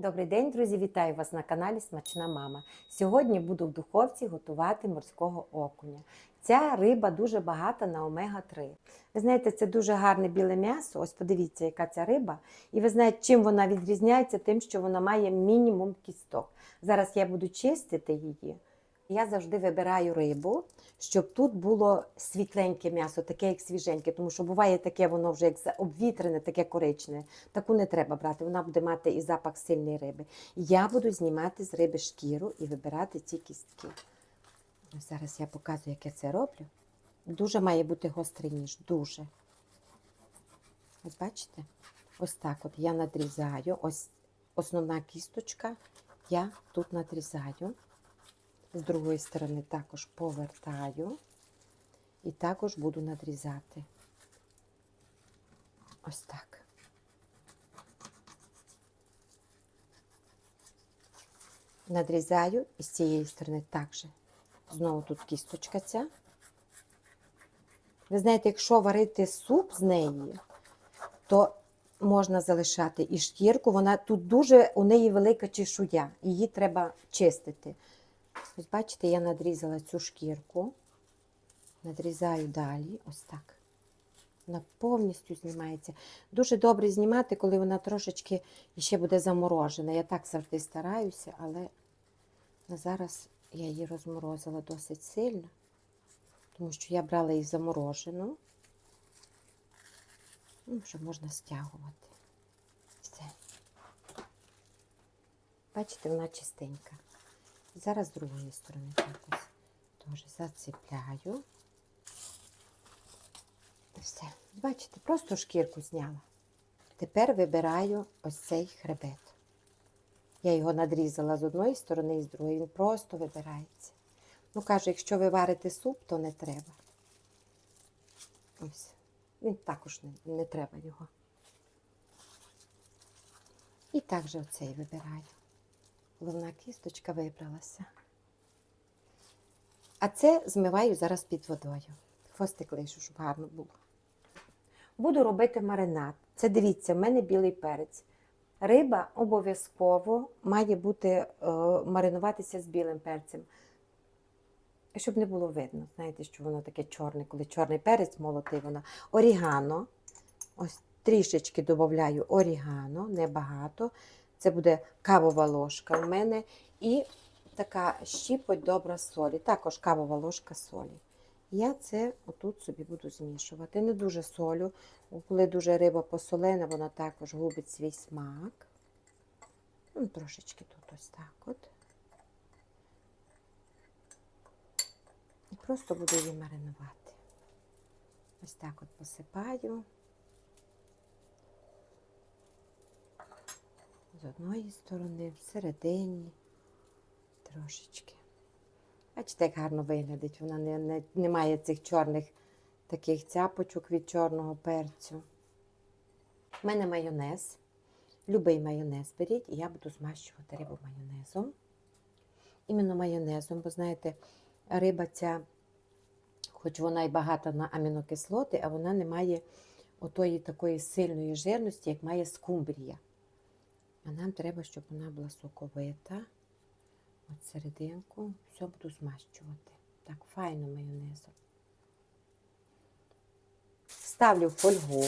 Добрий день, друзі! Вітаю вас на каналі Смачна Мама. Сьогодні буду в духовці готувати морського окуня. Ця риба дуже багата на омега-3. Ви знаєте, це дуже гарне біле м'ясо. Ось подивіться, яка ця риба. І ви знаєте, чим вона відрізняється, тим, що вона має мінімум кісток. Зараз я буду чистити її. Я завжди вибираю рибу, щоб тут було світленьке м'ясо, таке як свіженьке, тому що буває таке, воно вже як обвітрене, таке коричневе. Таку не треба брати, вона буде мати і запах сильної риби. Я буду знімати з риби шкіру і вибирати ці кістки. Зараз я показую, як я це роблю. Дуже має бути гострий ніж, дуже. Ось бачите? Ось так от я надрізаю. Ось основна кісточка. Я тут надрізаю. З другої сторони також повертаю і також буду надрізати. Ось так. Надрізаю і з цієї сторони також. Знову тут кісточка ця. Ви знаєте, якщо варити суп з неї, то можна залишати і шкірку. Вона тут дуже у неї велика чешуя. Її треба чистити. Ось бачите, я надрізала цю шкірку, надрізаю далі, ось так. Вона повністю знімається. Дуже добре знімати, коли вона трошечки ще буде заморожена. Я так завжди стараюся, але зараз я її розморозила досить сильно, тому що я брала її заморожену. Ну, вже можна стягувати. Все. Бачите, вона чистенька. Зараз з другої сторони так ось теж зацепляю. Все. Бачите, просто шкірку зняла. Тепер вибираю ось цей хребет. Я його надрізала з одної сторони і з другої. Він просто вибирається. Ну, кажу, якщо ви варите суп, то не треба. Ось. Він також не, не треба його. І також оцей вибираю. Головна кісточка вибралася. А це змиваю зараз під водою. Хвостик лишу, щоб гарно було. Буду робити маринад. Це дивіться, в мене білий перець. Риба обов'язково має бути е, маринуватися з білим перцем. Щоб не було видно. Знаєте, що воно таке чорне, коли чорний перець молотий воно. Орігано. Ось трішечки додаю орігано, небагато. Це буде кавова ложка в мене. І така щіпоть добра солі. Також кавова ложка солі. Я це отут собі буду змішувати. Не дуже солю, коли дуже риба посолена, вона також губить свій смак. Ну, трошечки тут ось так от. І просто буду її маринувати. Ось так от посипаю. З одної сторони, всередині, трошечки. Бачите, як гарно виглядить. Вона не, не, не має цих чорних таких цяпочок від чорного перцю. У мене майонез. Любий майонез беріть, і я буду змащувати рибу майонезом. Іменно майонезом, бо знаєте, риба ця, хоч вона і багата на амінокислоти, а вона не має отої такої сильної жирності, як має скумбрія. А нам треба, щоб вона була соковита. От серединку все буду змащувати. Так, файно майонезом. Ставлю в фольгу.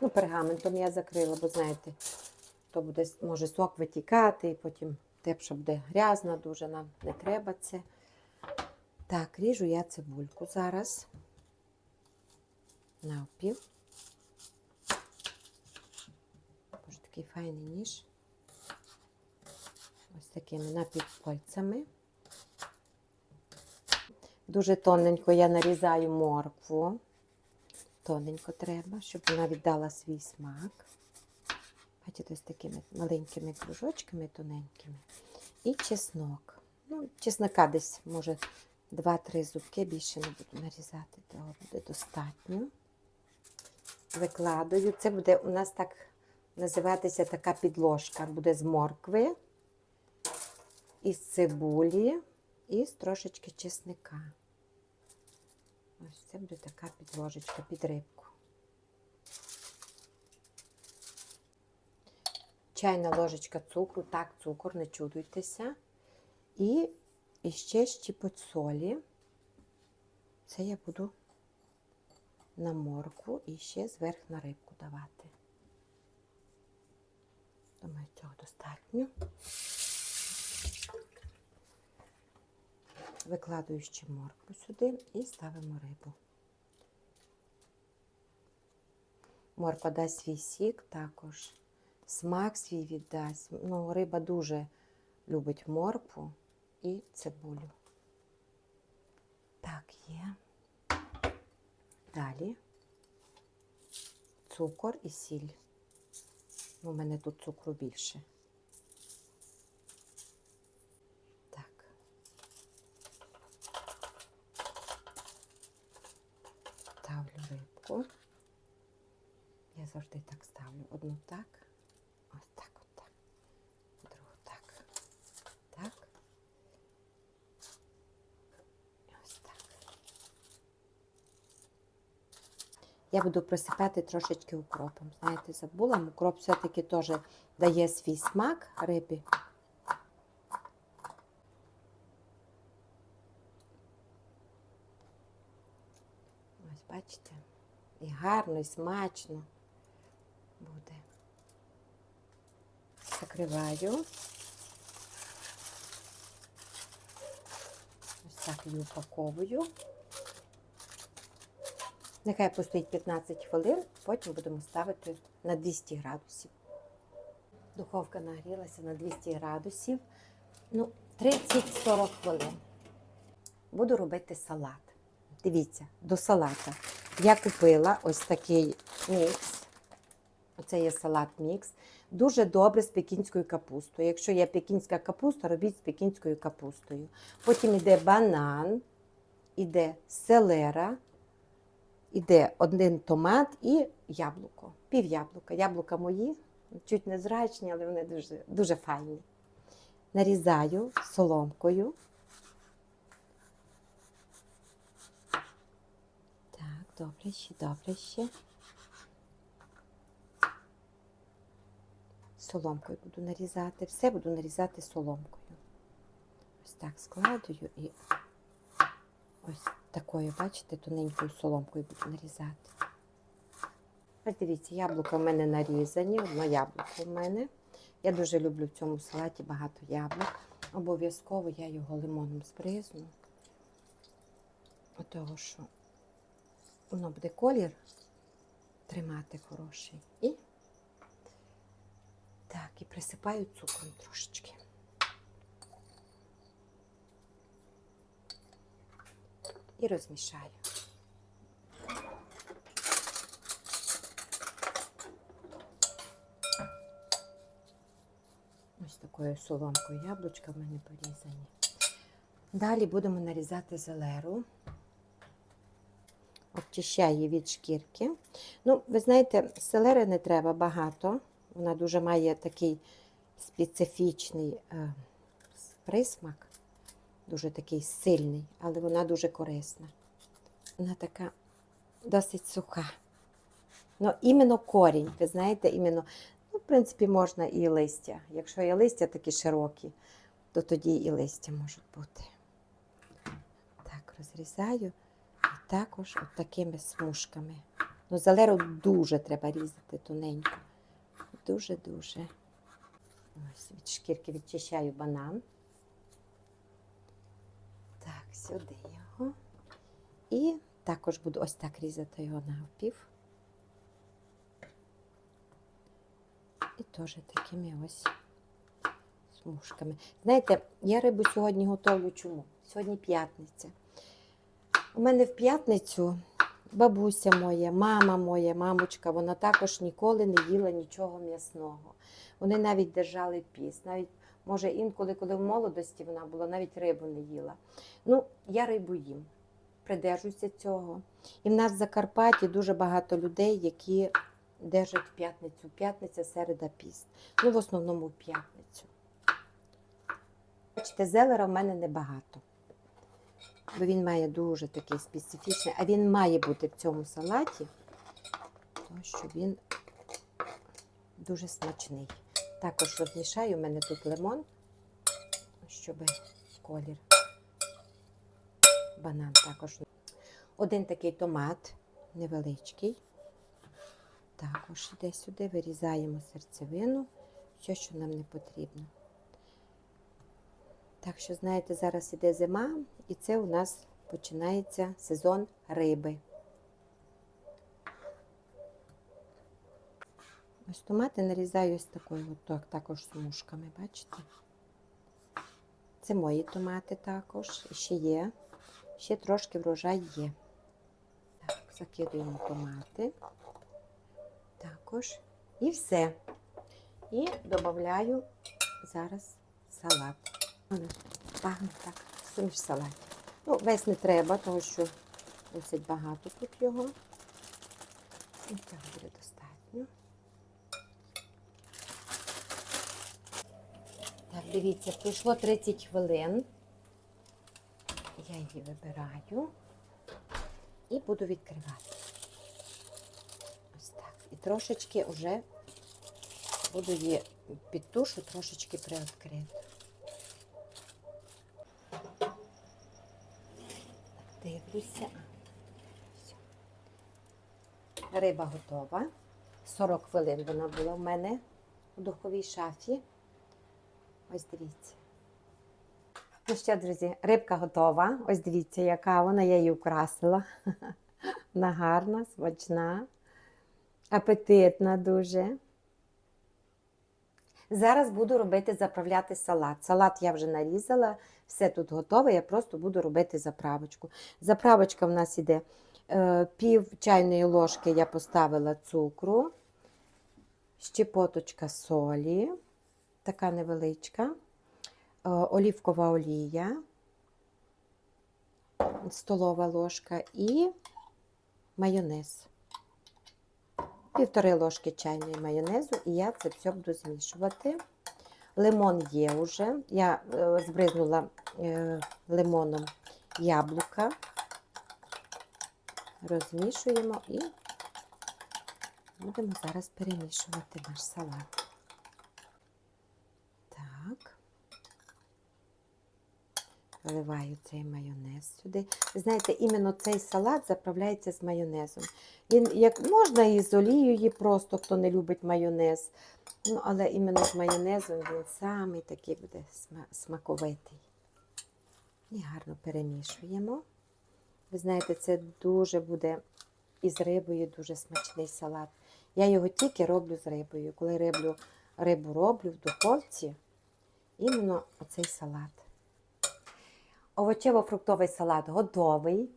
Ну, пергаментом я закрила, бо знаєте, то буде, може сок витікати, і потім тепша буде грязна, дуже нам не треба це. Так, ріжу я цибульку зараз. Навпів. Такий файний ніж. Ось такими напівкольцями. Дуже тоненько я нарізаю моркву. Тоненько треба, щоб вона віддала свій смак. Бачите, ось такими маленькими кружочками тоненькими. І чеснок. Ну, чеснока десь, може, 2-3 зубки більше не буду нарізати, того буде достатньо. Викладаю. Це буде у нас так називатися така підложка. Буде з моркви, із цибулі і з трошечки чесника. Ось це буде така підложечка під рибку. чайна ложечка цукру, так, цукор, не чудуйтеся. І, ще щіпоть солі. Це я буду на моркву і ще зверх на рибку давати. Думаю, цього достатньо. Викладую ще моркву сюди і ставимо рибу. Морква дасть свій сік також, смак свій віддасть. Ну, риба дуже любить моркву і цибулю. Так, є. Далі цукор і сіль. У мене тут цукру більше. Так. Ставлю рибку. Я завжди так ставлю. Одну так, ось так, от так. Другу так. Так. І ось так. Я буду присипати трошечки укропом. Знаєте, забула, укроп все-таки теж дає свій смак рибі. Ось бачите, і гарно, і смачно буде. Закриваю. Ось так її упаковую. Нехай постоїть 15 хвилин, потім будемо ставити на 200 градусів. Духовка нагрілася на 200 градусів. Ну, 30-40 хвилин. Буду робити салат. Дивіться, до салата я купила ось такий мікс. Оце є салат мікс. Дуже добре з пекінською капустою. Якщо є пекінська капуста, робіть з пекінською капустою. Потім йде банан, іде селера, іде один томат і яблуко. Пів яблука. Яблука мої, чуть незрачні, але вони дуже, дуже файні. Нарізаю соломкою. Так, добре, ще, добре ще. Соломкою буду нарізати. Все буду нарізати соломкою. Ось так складую і ось такою, бачите, тоненькою соломкою буду нарізати. Ось дивіться, яблука в мене нарізані, одно яблуко в мене. Я дуже люблю в цьому салаті багато яблук. Обов'язково я його лимоном збризну. Того, що воно буде колір тримати хороший. І так, і присипаю цукром трошечки. І розмішаю. Ось такою соломкою яблучка в мене порізані. Далі будемо нарізати зелеру. Обчищаю її від шкірки. Ну, ви знаєте, селери не треба багато. Вона дуже має такий специфічний е, присмак, дуже такий сильний, але вона дуже корисна. Вона така досить суха. Ну, іменно корінь, ви знаєте, іменно, ну, в принципі, можна і листя. Якщо є листя такі широкі, то тоді і листя можуть бути. Так, розрізаю і також от такими смужками. Ну, зелеру дуже треба різати тоненько. Дуже-дуже. Ось від шкірки відчищаю банан. Сюди його. І також буду ось так різати його навпів. І теж такими ось смужками. Знаєте, я рибу сьогодні готовлю чому? Сьогодні п'ятниця. У мене в п'ятницю бабуся моя, мама моя, мамочка, вона також ніколи не їла нічого м'ясного. Вони навіть держали піст. Навіть, може, інколи, коли в молодості вона була, навіть рибу не їла. Ну, я рибу їм, придержуюся цього. І в нас в Закарпатті дуже багато людей, які держать в п'ятницю. П'ятниця, середа, піст. Ну, в основному в п'ятницю. Бачите, зелера в мене небагато бо він має дуже такий специфічний, а він має бути в цьому салаті, тому що він дуже смачний. Також розмішаю, у мене тут лимон, щоб колір. Банан також. Один такий томат невеличкий. Також йде сюди, вирізаємо серцевину, все, що нам не потрібно. Так що, знаєте, зараз іде зима, і це у нас починається сезон риби. Ось томати нарізаю ось такою, от так, також смужками, бачите? Це мої томати також. Ще є. Ще трошки врожай є. Так, закидуємо томати. Також. І все. І додаю зараз салат. Пахне так, суміш салат. Ну, весь не треба, тому що досить багато тут його. І так буде достатньо. Так, дивіться, пройшло 30 хвилин. Я її вибираю і буду відкривати. Ось так. І трошечки вже буду її під тушу трошечки приоткрити. Дивлюся. Риба готова. 40 хвилин вона була в мене у духовій шафі. Ось дивіться. Ну що, друзі, рибка готова. Ось дивіться, яка вона, я її украсила. Вона гарна, смачна, апетитна дуже. Зараз буду робити заправляти салат. Салат я вже нарізала, все тут готове, я просто буду робити заправочку. Заправочка в нас іде е, пів чайної ложки я поставила цукру, щепоточка солі, така невеличка, е, олівкова олія, столова ложка і майонез. Півтори ложки чайної майонезу, і я це все буду змішувати. Лимон є вже. Я е, збризнула е, лимоном яблука. Розмішуємо і будемо зараз перемішувати наш салат. Так. Виливаю цей майонез сюди. Знаєте, іменно цей салат заправляється з майонезом. Він як можна і з олією просто, хто не любить майонез. Ну, але іменно з майонезом він самий такий буде смаковитий. І гарно перемішуємо. Ви знаєте, це дуже буде із рибою дуже смачний салат. Я його тільки роблю з рибою. Коли рибу, рибу роблю в духовці, іменно оцей салат. Овочево-фруктовий салат готовий.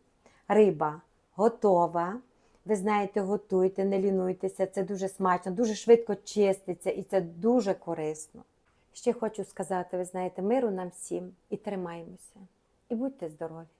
Риба готова. Ви знаєте, готуйте, не лінуйтеся, це дуже смачно, дуже швидко чиститься і це дуже корисно. Ще хочу сказати, ви знаєте, миру нам всім і тримаємося. І будьте здорові!